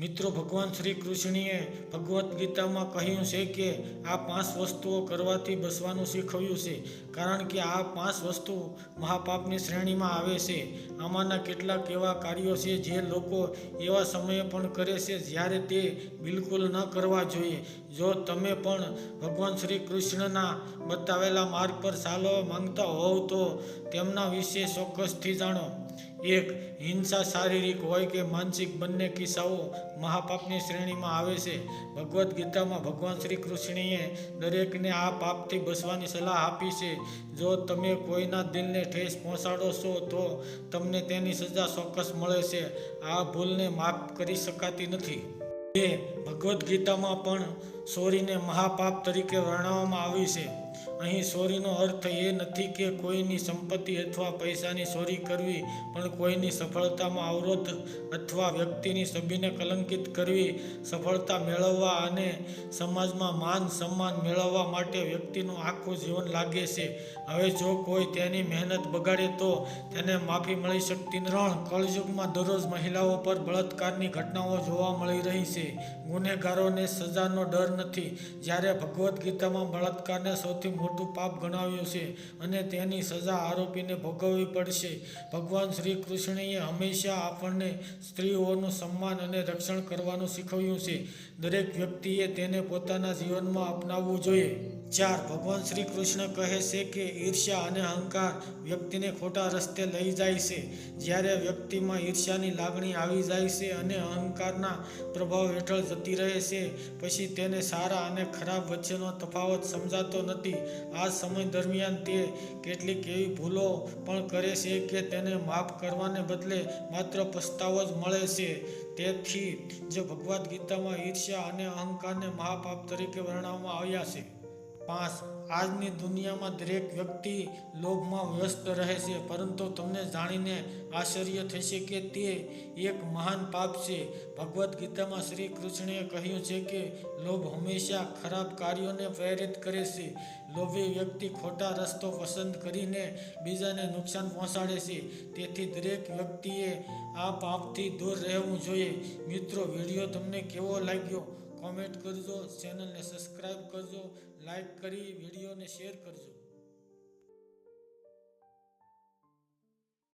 મિત્રો, ભગવાન શ્રી કૃષ્ણએ ભગવદ્ ગીતામાં કહ્યું છે કે આ પાંચ વસ્તુઓ કરવાથી બસવાનું શીખવ્યું છે. કારણ કે આ પાંચ વસ્તુ મહાપાપની શ્રેણીમાં આવે છે. આમાંના કેટલાક એવા કાર્યો છે જે લોકો એવા સમયે પણ કરે છે જ્યારે તે બિલકુલ ન કરવા જોઈએ. જો તમે પણ ભગવાન શ્રી કૃષ્ણના બતાવેલા માર્ગ પર ચાલવા માંગતા હોવ તો તેમના વિશે ચોક્કસથી જાણો. એક હિંસા શારીરિક હોય કે માનસિક બંને કિસ્સાઓ મહાપાપની શ્રેણીમાં આવે છે. ભગવદ્ ગીતામાં ભગવાન શ્રી કૃષ્ણએ દરેકને આ પાપથી બચવાની સલાહ આપી છે. જો તમે કોઈના દિલને ઠેસ પહોંચાડો છો, તો તમને તેની સજા ચોક્કસ મળે છે. આ ભૂલને માફ કરી શકાતી નથી. બે ભગવદ્ ગીતામાં પણ સોરીને મહાપાપ તરીકે વર્ણવવામાં આવી છે. અહીં ચોરીનો અર્થ એ નથી કે કોઈની સંપત્તિ અથવા પૈસાની ચોરી કરવી, પણ કોઈની સફળતામાં અવરોધ અથવા વ્યક્તિની છબીને કલંકિત કરવી, સફળતા મેળવવા અને સમાજમાં માન સન્માન મેળવવા માટે વ્યક્તિનું આખું જીવન લાગે છે. હવે જો કોઈ તેની મહેનત બગાડે તો તેને માફી મળી શકતી રણ. કળયુગમાં દરરોજ મહિલાઓ પર બળાત્કારની ઘટનાઓ જોવા મળી રહી છે. ગુનેગારોને સજાનો ડર નથી. જ્યારે ભગવદ્ ગીતામાં બળાત્કારને સૌથી મોટું પાપ ગણાવ્યું છે અને તેની સજા આરોપીને ભોગવવી પડશે. ભગવાન શ્રી કૃષ્ણએ હંમેશા આપણને સ્ત્રીઓનું સન્માન અને રક્ષણ કરવાનું શીખવ્યું છે. દરેક વ્યક્તિએ તેને પોતાના જીવનમાં અપનાવવું જોઈએ. ચાર, ભગવાન શ્રી કૃષ્ણ કહે છે કે ઈર્ષ્યા અને અહંકાર વ્યક્તિને ખોટા રસ્તે લઈ જાય છે. જ્યારે વ્યક્તિમાં ઈર્ષ્યાની લાગણી આવી જાય છે અને અહંકારના પ્રભાવ હેઠળ જતી રહે છે, પછી તેને સારા અને ખરાબ વચ્ચેનો તફાવત સમજાતો નથી. આ સમય દરમિયાન તે કેટલીક એવી ભૂલો પણ કરે છે કે તેને માફ કરવાને બદલે માત્ર પસ્તાવો જ મળે છે. તેથી જ ભગવદ્ ગીતામાં ઈર્ષ્યા અને અહંકારને મહાપાપ તરીકે વર્ણવવામાં આવ્યા છે. પાંચ આજની દુનિયામાં દરેક વ્યક્તિ લોભમાં વ્યસ્ત રહે છે, પરંતુ તમને જાણીને આશ્ચર્ય થશે કે તે એક મહાન પાપ છે. ભગવદ્ ગીતામાં શ્રી કૃષ્ણએ કહ્યું છે કે લોભ હંમેશા ખરાબ કાર્યોને પ્રેરિત કરે છે. લોભી વ્યક્તિ ખોટા રસ્તો પસંદ કરીને બીજાને નુકસાન પહોંચાડે છે. તેથી દરેક વ્યક્તિએ આ પાપથી દૂર રહેવું જોઈએ. મિત્રો, વીડિયો તમને કેવો લાગ્યો? કોમેન્ટ કરજો ચેનલને સબસ્ક્રાઈબ કરજો લાઈક કરી વિડીયોને શેર કરજો.